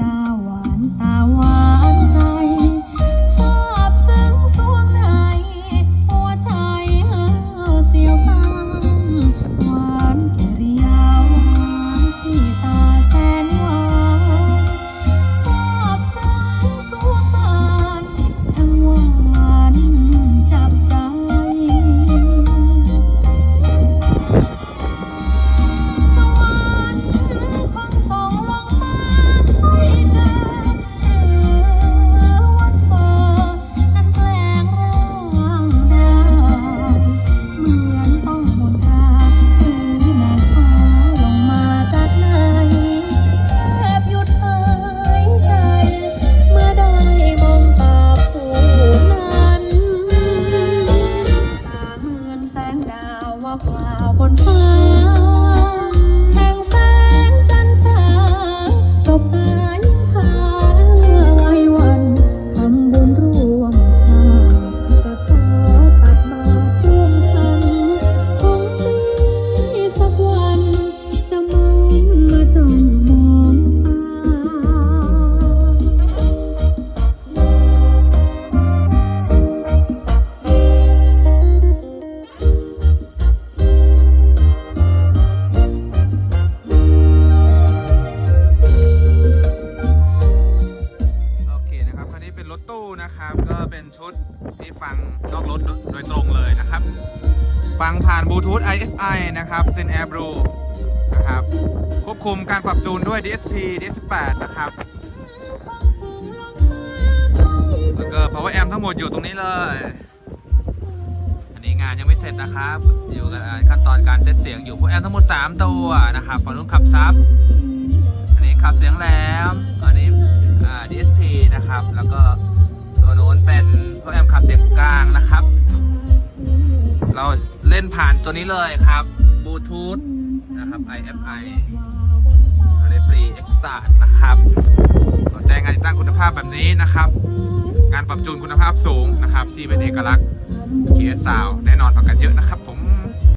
จา บนฟ้า เป็นชุดที่ฟังนอกรถโดยตรงเลยนะครับ ฟังผ่านบลูทูธ IFI นะครับ Zen Air Blue นะครับ ควบคุมการปรับจูนด้วย DSP DS8 นะครับ แล้วก็ Power Amp ทั้งหมดอยู่ตรงนี้เลย อันนี้งานยังไม่เสร็จนะครับ อยู่กันขั้นตอนการเซตเสียงอยู่ Power Amp ทั้งหมด 3 ตัวนะครับฝั่งนู้นขับซับ อันนี้ขับเสียงแหลม อันนี้ DSP นะครับ แล้วก็ตัวโน้นเป็น นผ่านตัวนี้เลยครับบลูทูธนะครับ IFI เราได้ฟรี e x a นะครับสนใจงานติดตั้งคุณภาพแบบนี้นะครับ งานปรับจูนคุณภาพสูงนะครับ ที่เป็นเอกลักษณ์ KS Sound แน่นอนกว่ากันเยอะนะครับผม